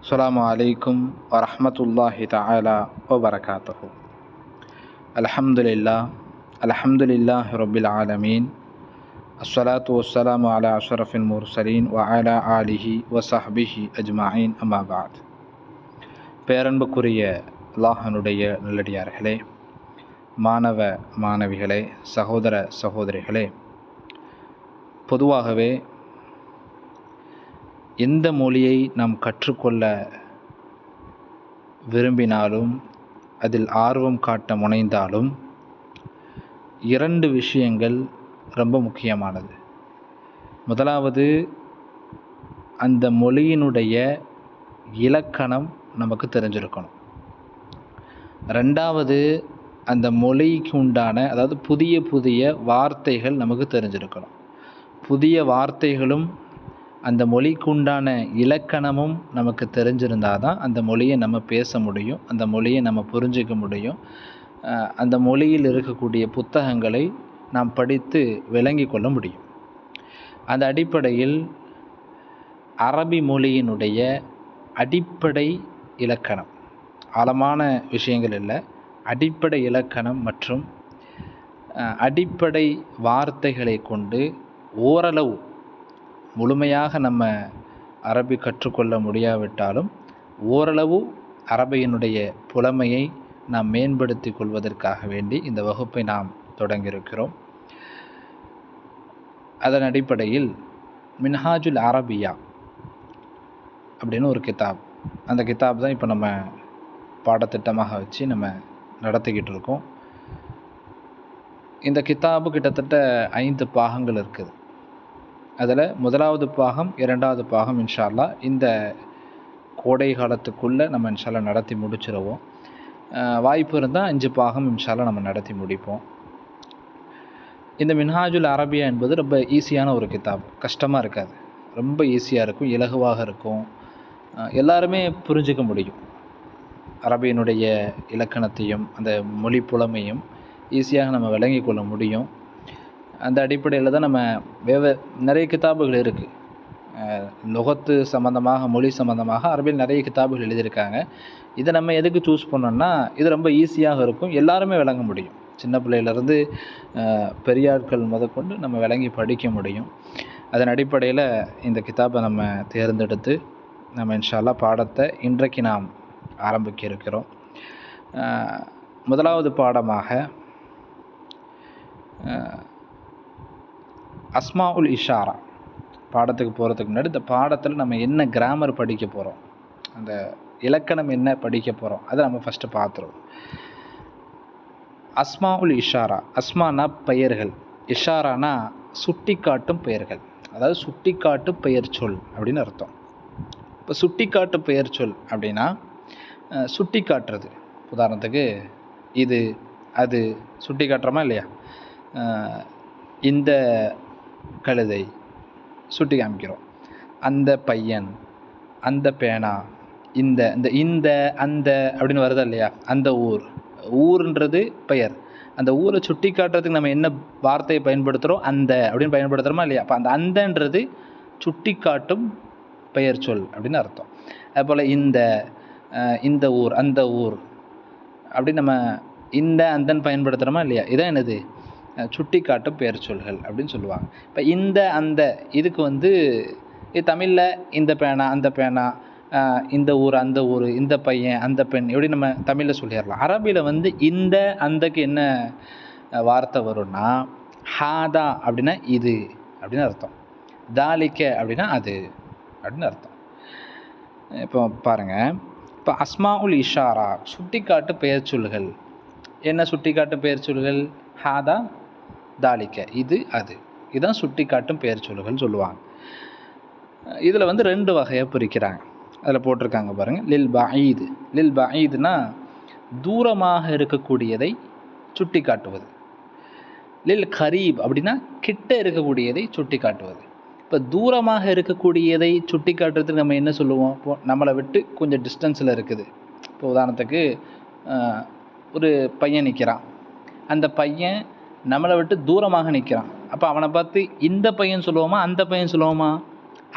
السلام عليكم ورحمة الله تعالى وبركاته الحمد لله الحمد لله رب العالمين الصلاة والسلام على أشرف المرسلين وعلى آله وصحبه أجمعين أما بعد பேரன்புக்குரிய அல்லாஹனுடைய நல்லடியார்களே மாணவ மாணவிகளே சகோதர சகோதரிகளே பொதுவாகவே எந்த மொழியை நாம் கற்றுக்கொள்ள விரும்பினாலும் அதில் ஆர்வம் காட்ட முனைந்தாலும் இரண்டு விஷயங்கள் ரொம்ப முக்கியமானது. முதலாவது அந்த மொழியினுடைய இலக்கணம் நமக்கு தெரிஞ்சிருக்கணும். ரெண்டாவது அந்த மொழிக்கு உண்டான அதாவது புதிய புதிய வார்த்தைகள் நமக்கு தெரிஞ்சிருக்கணும். புதிய வார்த்தைகளும் அந்த மொழிக்குண்டான இலக்கணமும் நமக்கு தெரிஞ்சிருந்தால் தான் அந்த மொழியை நம்ம பேச முடியும் அந்த மொழியை நம்ம புரிஞ்சிக்க முடியும். அந்த மொழியில் இருக்கக்கூடிய புத்தகங்களை நாம் படித்து விளங்கி கொள்ள முடியும். அந்த அடிப்படையில் அரபி மொழியினுடைய அடிப்படை இலக்கணம் ஆழமான விஷயங்கள் இல்லை அடிப்படை இலக்கணம் மற்றும் அடிப்படை வார்த்தைகளை கொண்டு ஓரளவு முழுமையாக நம்ம அரபி கற்றுக்கொள்ள முடியாவிட்டாலும் ஓரளவு அரபியினுடைய புலமையை நாம் மேம்படுத்தி கொள்வதற்காக வேண்டி இந்த வகுப்பை நாம் தொடங்கியிருக்கிறோம். அதன் அடிப்படையில் மின்ஹாஜுல் அரபியா அப்படின்னு ஒரு கிதாப். அந்த கிதாப் தான் இப்போ நம்ம பாடத்திட்டமாக வச்சு நம்ம நடத்திக்கிட்டு இருக்கோம். இந்த கிதாபு கிட்டத்தட்ட ஐந்து பாகங்கள் இருக்குது. அதில் முதலாவது பாகம் இரண்டாவது பாகம் இன்ஷால்லா இந்த கோடை காலத்துக்குள்ளே நம்ம இன்ஷால்லா நடத்தி முடிச்சிடுவோம் வாய்ப்பு இருந்தால் அஞ்சு பாகம் இன்ஷால்லா நம்ம நடத்தி முடிப்போம். இந்த மின்ஹாஜுல் அரபியா என்பது ரொம்ப ஈஸியான ஒரு கித்தாப் கஷ்டமாக இருக்காது. ரொம்ப ஈஸியாக இருக்கும் இலகுவாக இருக்கும். எல்லாருமே புரிஞ்சிக்க முடியும். அரபியினுடைய இலக்கணத்தையும் அந்த மொழி புலமையும் ஈஸியாக நம்ம விளங்கி கொள்ள முடியும். அந்த அடிப்படையில் தான் நம்ம வேவ நிறைய கிதாபுகள் இருக்குது லொகத்து சம்மந்தமாக மொழி சம்மந்தமாக அரபியில் நிறைய கிதாபுகள் எழுதியிருக்காங்க. இதை நம்ம எதுக்கு சூஸ் பண்ணோம்னா இது ரொம்ப ஈஸியாக இருக்கும். எல்லாருமே விளங்க முடியும். சின்ன பிள்ளையிலேருந்து பெரியாட்கள் முதற்கொண்டு நம்ம விளங்கி படிக்க முடியும். அதன் அடிப்படையில் இந்த கிதாபை நம்ம தேர்ந்தெடுத்து நம்ம இன்ஷால்லா பாடத்தை இன்றைக்கு நாம் ஆரம்பிக்க இருக்கிறோம். முதலாவது பாடமாக அஸ்மா உல் இஷாரா. பாடத்துக்கு போகிறதுக்கு முன்னாடி இந்த பாடத்தில் நம்ம என்ன கிராமர் படிக்க போகிறோம் அந்த இலக்கணம் என்ன படிக்க போகிறோம் அதை நம்ம ஃபஸ்ட்டு பார்த்துருவோம். அஸ்மா உல் இஷாரா அஸ்மானா பெயர்கள். இஷாரானா சுட்டி காட்டும் பெயர்கள். அதாவது சுட்டி பெயர் சொல் அப்படின்னு அர்த்தம். இப்போ சுட்டி காட்டு பெயர் சொல் அப்படின்னா சுட்டி காட்டுறது உதாரணத்துக்கு இது அது. சுட்டி காட்டுறோமா இல்லையா இந்த கழுதை சுட்டி காமிக்கிறோம். அந்த பையன் அந்த பேனா இந்த இந்த இந்த அந்த அப்படின்னு வருதா இல்லையா? அந்த ஊர். ஊருன்றது பெயர். அந்த ஊரை சுட்டி காட்டுறதுக்கு நம்ம என்ன வார்த்தையை பயன்படுத்துகிறோம் அந்த அப்படின்னு பயன்படுத்துகிறோமா இல்லையா? அப்போ அந்த அந்தன்றது சுட்டி காட்டும் பெயர் சொல் அப்படின்னு அர்த்தம். அதுபோல் இந்த இந்த ஊர் அந்த ஊர் அப்படின்னு நம்ம இந்த அந்தன் பயன்படுத்துகிறோமா இல்லையா? இதான் என்னது? சுட்டி காட்டும் பெயர் சொல்கள் அப்படின்னு சொல்லுவாங்க. இப்போ இந்த அந்த இதுக்கு வந்து தமிழில் இந்த பேனா அந்த பேனா இந்த ஊர் அந்த ஊர் இந்த பையன் அந்த பெண் எப்படி நம்ம தமிழில் சொல்லிடலாம். அரபியில் வந்து இந்த அந்தக்கு என்ன வார்த்தை வரும்னா ஹாதா அப்படின்னா இது அப்படின்னு அர்த்தம். தாலிக்க அப்படின்னா அது அப்படின்னு அர்த்தம். இப்போ பாருங்கள் இப்போ அஸ்மா உல் இஷாரா சுட்டிக்காட்டு பெயர் சொல்கள் என்ன சுட்டிக்காட்டு பெயர் சொல்கள் ஹாதா தாலிக்க இது அது. இதுதான் சுட்டி காட்டும் பெயர் சொல்லுகள் சொல்லுவாங்க. இதில் வந்து ரெண்டு வகையாக பிரிக்கிறாங்க. அதில் போட்டிருக்காங்க பாருங்கள் லில் பஈது. லில் பஈதுனா தூரமாக இருக்கக்கூடியதை சுட்டி காட்டுவது லில் கரீப் அப்படின்னா கிட்ட இருக்கக்கூடியதை சுட்டி காட்டுவது இப்போ தூரமாக இருக்கக்கூடியதை சுட்டி காட்டுறதுக்கு நம்ம என்ன சொல்லுவோம்? இப்போ நம்மளை விட்டு கொஞ்சம் டிஸ்டன்ஸில் இருக்குது. இப்போ உதாரணத்துக்கு ஒரு பையன் நிற்கிறான் அந்த பையன் நம்மளை விட்டு தூரமாக நிற்கிறான். அப்போ அவனை பார்த்து இந்த பையன் சொல்லுவோமா? அந்த பையன் சொல்லுவோமா?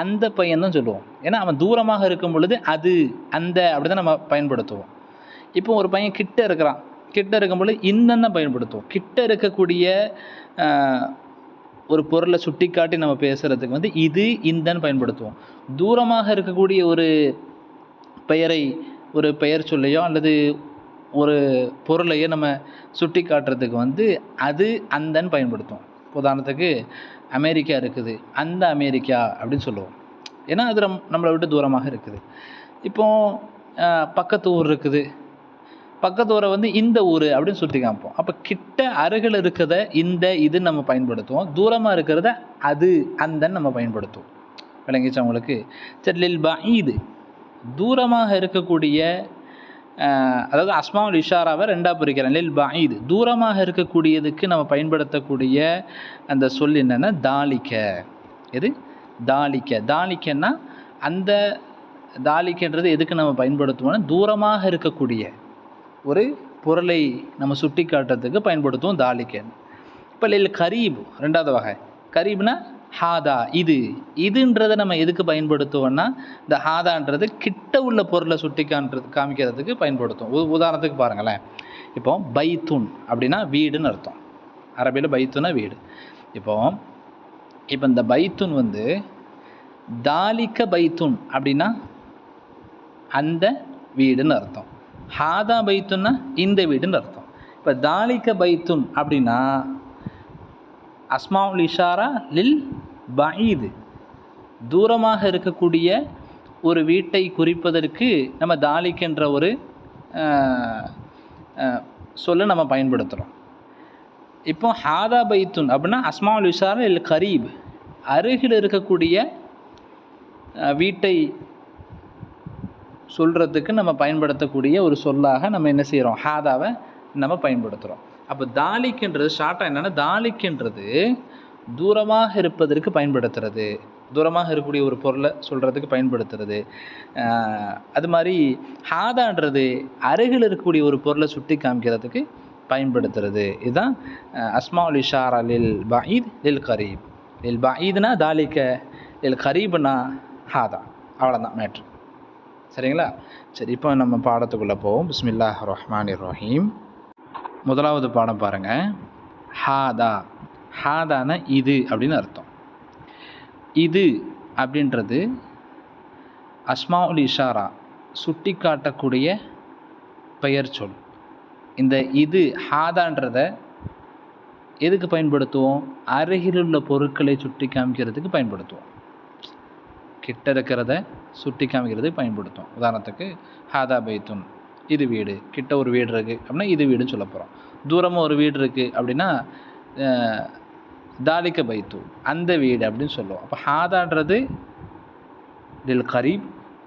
அந்த பையன் தான் சொல்லுவோம் ஏன்னா அவன் தூரமாக இருக்கும் பொழுது அது அந்த அப்படி தான் நம்ம பயன்படுத்துவோம். இப்போ ஒரு பையன் கிட்ட இருக்கிறான். கிட்ட இருக்கும் பொழுது இந்தன்னு தான் பயன்படுத்துவோம். கிட்ட இருக்கக்கூடிய ஒரு பொருளை சுட்டி காட்டி நம்ம பேசுகிறதுக்கு வந்து இது இந்தன்னு பயன்படுத்துவோம். தூரமாக இருக்கக்கூடிய ஒரு பெயரை ஒரு பெயர் சொல்லையோ அல்லது ஒரு பொருளையே நம்ம சுட்டி காட்டுறதுக்கு வந்து அது அந்தன்னு பயன்படுத்துவோம் உதாரணத்துக்கு அமெரிக்கா இருக்குது அந்த அமெரிக்கா அப்படின்னு சொல்லுவோம். ஏன்னா அது நம் நம்மளை விட்டு தூரமாக இருக்குது. இப்போ பக்கத்து ஊர் இருக்குது. பக்கத்து ஊரை வந்து இந்த ஊர் அப்படின்னு சுட்டி காமிப்போம். அப்போ கிட்ட அருகில் இருக்கிறத இந்த இது நம்ம பயன்படுத்துவோம். தூரமாக இருக்கிறத அது அந்தன்னு நம்ம பயன்படுத்துவோம். விளங்கிச்சா உங்களுக்கு? சரி லில் தூரமாக இருக்கக்கூடிய அதாவது அஸ்மாவுல் இஷாராவை ரெண்டாக பிரிக்கிறேன் லில் பாயிது. தூரமாக இருக்கக்கூடியதுக்கு நம்ம பயன்படுத்தக்கூடிய அந்த சொல் என்னென்னா தாலிக்க. எது? தாலிக்க. தாலிக்கன்னா அந்த தாலிக்கன்றது எதுக்கு நம்ம பயன்படுத்துவோம்னா தூரமாக இருக்கக்கூடிய ஒரு பொருளை நம்ம சுட்டி காட்டுறதுக்கு பயன்படுத்துவோம் தாலிக்கன் இப்போ லில் கரீப் ரெண்டாவது வகை. கரீப்னா ஹாதா இது. இதுன்றதை நம்ம எதுக்கு பயன்படுத்துவோம்னா இந்த ஹாதான்றது கிட்ட உள்ள பொருளை சுட்டி காண்றது காமிக்கிறதுக்கு பயன்படுத்துவோம் உ- உதாரணத்துக்கு பாருங்களேன். இப்போ பைத்துன் அப்படின்னா வீடுன்னு அர்த்தம். அரபியில் பைத்துனா வீடு. இப்போ இப்போ இந்த பைத்துன் வந்து தாலிக்க பைத்துன் அப்படின்னா அந்த வீடுன்னு அர்த்தம். ஹாதா பைத்துன்னா இந்த வீடுன்னு அர்த்தம். இப்போ தாலிக்க பைத்துன் அப்படின்னா அஸ்மாவுல் இஷாரா லில் பஈது. தூரமாக இருக்கக்கூடிய ஒரு வீட்டை குறிப்பதற்கு நம்ம தாலிக் என்ற ஒரு சொல்ல சொல்லை நம்ம பயன்படுத்துகிறோம் இப்போ ஹாதா பைத்துன் அப்படின்னா அஸ்மால் இஷாரா இல்லை கரீப். அருகில் இருக்கக்கூடிய வீட்டை சொல்கிறதுக்கு நம்ம பயன்படுத்தக்கூடிய ஒரு சொல்லாக நம்ம என்ன செய்கிறோம் ஹாதாவை நம்ம பயன்படுத்துகிறோம் அப்போ தாலிக்ன்றது ஷார்ட்டாக என்னென்னா தாலிக்ன்றது தூரமாக இருப்பதற்கு பயன்படுத்துறது. தூரமாக இருக்கக்கூடிய ஒரு பொருளை சொல்கிறதுக்கு பயன்படுத்துறது. அது மாதிரி ஹாதான்றது அருகில் இருக்கக்கூடிய ஒரு பொருளை சுட்டி காமிக்கிறதுக்கு பயன்படுத்துறது. இதுதான் அஹ், அஸ்மாவுல் இஷாரா லில் பாயித் லில் கரீப். லில் பாயித்னா தாலிக்க லில் கரீப்னா ஹாதா. அவ்வளோதான் மேட்ரு சரிங்களா? சரி இப்போ நம்ம பாடத்துக்குள்ளே போவோம். பிஸ்மில்லா ரஹ்மான் ரஹீம். முதலாவது பாடம் பாருங்கள் ஹாதா. ஹாதான இது அப்படின்னு அர்த்தம். இது அப்படின்றது அஸ்மாவுல் இஷாரா சுட்டி காட்டக்கூடிய பெயர் சொல். இந்த இது ஹாதான்றத எதுக்கு பயன்படுத்துவோம்? அருகிலுள்ள பொருட்களை சுட்டி காமிக்கிறதுக்கு பயன்படுத்துவோம். கிட்ட இருக்கிறத சுட்டி காமிக்கிறதுக்கு பயன்படுத்தும் உதாரணத்துக்கு ஹாதா பைத்துன் இது வீடு. கிட்ட ஒரு வீடு இருக்குது அப்படின்னா இது வீடுன்னு சொல்ல போகிறோம் தூரமாக ஒரு வீடு இருக்குது அப்படின்னா தாலிக்க பைத்து அந்த வீடு அப்படின்னு சொல்லுவோம். அப்போ ஹாதான்றது தில் கரீப்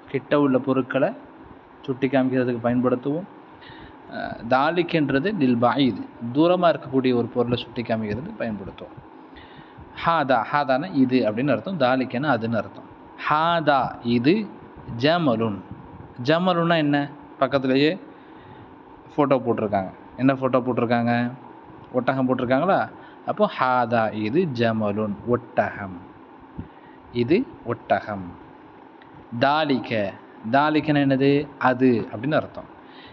கிட்ட உள்ள பொருட்களை சுட்டி காமிக்கிறதுக்கு பயன்படுத்துவோம். அஹ், நில் தில் பாயிது தூரமாக இருக்கக்கூடிய ஒரு பொருளை சுட்டி காமிக்கிறது பயன்படுத்துவோம். ஹாதா ஹாதானா இது அப்படின்னு அர்த்தம் தாலிக்கன்னு அதுன்னு அர்த்தம். ஹாதா இது ஜமலுன். ஜமலுன்னா என்ன? பக்கத்துலேயே ஃபோட்டோ போட்டிருக்காங்க. என்ன ஃபோட்டோ போட்டிருக்காங்க? ஒட்டகம் போட்டிருக்காங்களா? அப்போ ஹாதா இது ஜமலுன் ஒட்டகம். இது ஒட்டகம். தாலிக்க தாலிக்கன்னு என்னது? அது அப்படின்னு அர்த்தம்.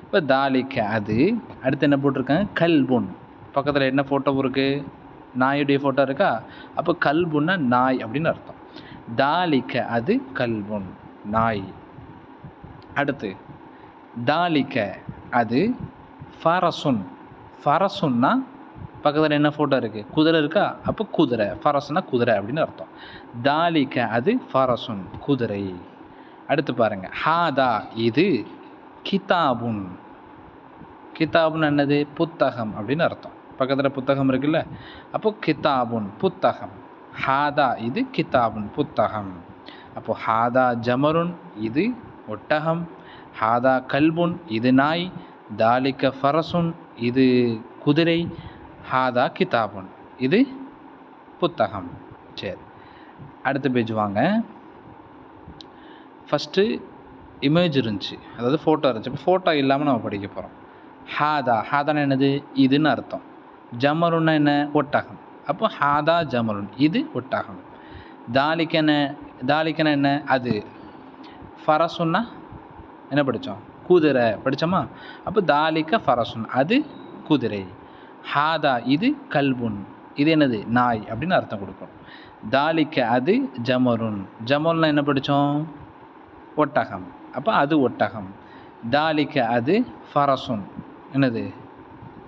இப்போ தாலிக்க அது. அடுத்து என்ன போட்டிருக்காங்க? கல்புன். பக்கத்தில் என்ன ஃபோட்டோ இருக்குது நாயுடைய ஃபோட்டோ இருக்கா? அப்போ கல்புன்னா நாய் அப்படின்னு அர்த்தம். தாலிக்க அது கல்புன் நாய். அடுத்து தாலிக்க அது ஃபரசுன். ஃபரசுன்னா பக்கத்தில் என்ன ஃபோட்டோ இருக்குது குதிரை இருக்கா? அப்போ குதிரை. ஃபரசுனா குதிரை அப்படின்னு அர்த்தம். தாலிக்க அது ஃபரசுன் குதிரை. அடுத்து பாருங்கள் ஹாதா இது கிதாபுன். கிதாபுன் என்னது? புத்தகம் அப்படின்னு அர்த்தம். பக்கத்தில் புத்தகம் இருக்குல்ல? அப்போ கிதாபுன் புத்தகம். ஹாதா இது கிதாபுன் புத்தகம். அப்போ ஹாதா ஜமருன் இது ஒட்டகம். ஹாதா கல்புன் இது நாய். தாலிக்க ஃபரசுன் இது குதிரை. ஹாதா கிதாபுன். இது புத்தகம். சரி. அடுத்த பேஜ் வாங்க. ஃபஸ்ட்டு இமேஜ் இருந்துச்சு. அதாவது ஃபோட்டோ இருந்துச்சு. இப்போ ஃபோட்டோ இல்லாமல் நம்ம படிக்க போகிறோம் ஹாதா. ஹாதானா என்னது? இதுன்னு அர்த்தம். ஜமருன்னா என்ன? ஒட்டகம். அப்போ ஹாதா ஜமருன். இது ஒட்டகம். தாலிக்கன தாலிக்கன என்ன? அது. ஃபரசுன்னா என்ன படித்தோம் குதிரை. படித்தோமா அப்போ தாலிக்க ஃபரசுன். அது குதிரை. ஹாதா இது கல்புன். இது என்னது? நாய் அப்படின்னு அர்த்தம் கொடுக்கணும் தாலிக்க அது ஜமருன். ஜமல்னா என்ன படித்தோம்? ஒட்டகம். அப்போ அது ஒட்டகம். தாலிக்க அது ஃபரசுன். என்னது?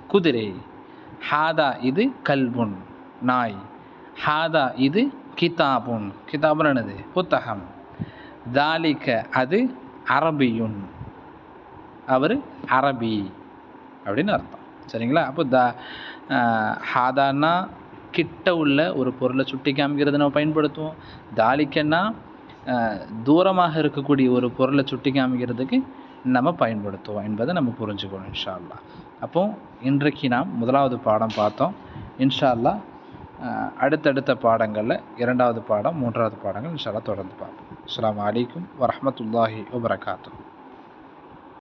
குதிரை. ஹாதா இது கல்புன். நாய். ஹாதா இது கிதாபுன். கிதாபுன் என்னது? புத்தகம். தாலிக்க அது அரபியுன். அவர் அரபி அப்படின்னு அர்த்தம். சரிங்களா? அப்போ த ஹாதான்னா கிட்ட உள்ள ஒரு பொருளை சுட்டி காமிக்கிறது நம்ம பயன்படுத்துவோம். தாலிக்கன்னா தூரமாக இருக்கக்கூடிய ஒரு பொருளை சுட்டி காமிக்கிறதுக்கு நம்ம பயன்படுத்துவோம் என்பதை நம்ம புரிஞ்சுக்கணும் இன்ஷா அல்லா அப்போ இன்றைக்கு நாம் முதலாவது பாடம் பார்த்தோம். இன்ஷா அல்லா அடுத்தடுத்த பாடங்களில் இரண்டாவது பாடம் மூன்றாவது பாடங்கள் இன்ஷா அல்லா தொடர்ந்து பார்ப்போம். அஸ்லாம் வலைக்கம் வரமத்துல்லாஹி வபரகாத்தூ